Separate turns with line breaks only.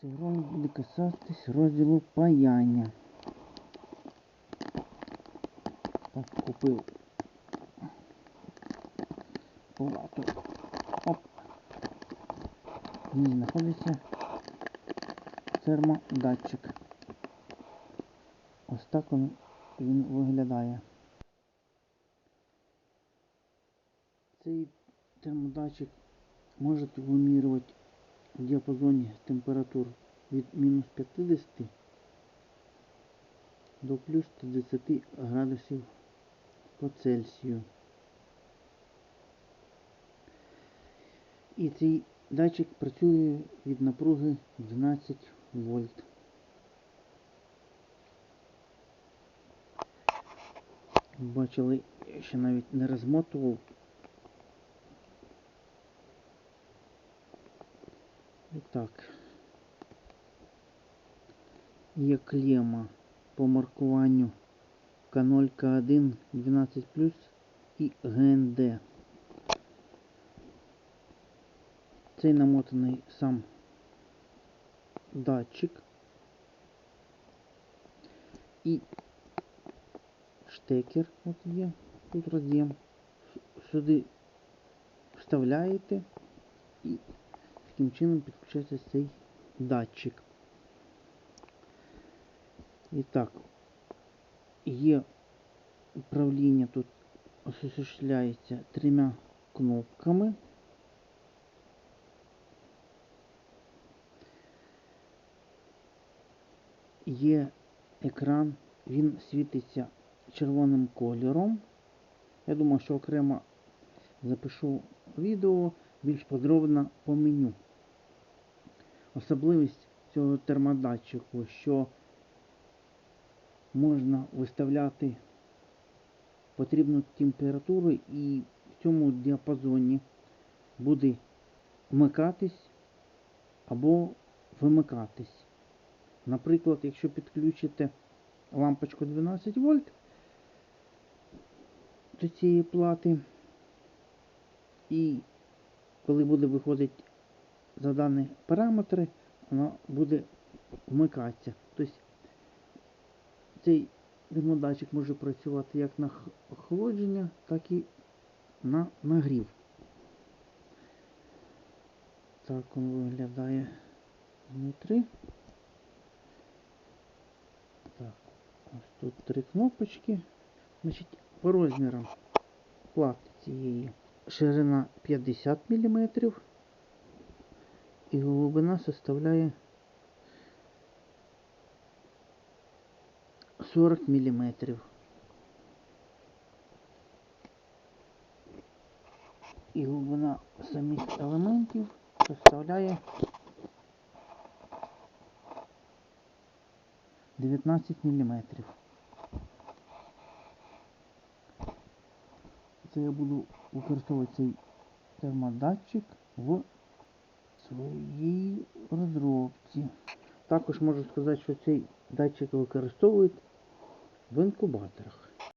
Цей ролик буде касатись розділу паяння. Так, купив плату. Оп. В ній знаходиться термодатчик. Ось так він виглядає. Цей термодатчик може вимірювати в діапазоні температур від мінус 50 до плюс 110 градусів по Цельсію. І цей датчик працює від напруги 12 вольт. Бачили, я ще навіть не розмотував. І так. Є клема по маркуванню К0, К1, 12 і ГНД. Цей намотаний сам датчик і штекер от є, тут роз'єм. Сюди вставляєте і таким чином підключається цей датчик. І так, є управління тут осуществляється трьома кнопками. Є екран, він світиться червоним кольором. Я думаю, що окремо запишу відео більш подробно по меню. Особливість цього термодатчику, що можна виставляти потрібну температуру і в цьому діапазоні буде вмикатись або вимикатись. Наприклад, якщо підключите лампочку 12 вольт до цієї плати, і коли буде виходити за дані параметри, вона буде вмикатися. Тобто цей термодатчик може працювати як на охолодження, так і на нагрів. Так він виглядає внутрі. Так, ось тут три кнопочки. Значить, по розмірам плати цієї ширина 50 мм і глибина составляє 40 мм. І глибина самих елементів составляє 19 мм. Це я буду використовувати цей термодатчик в своїй розробці. Також можу сказати, що цей датчик використовують в інкубаторах.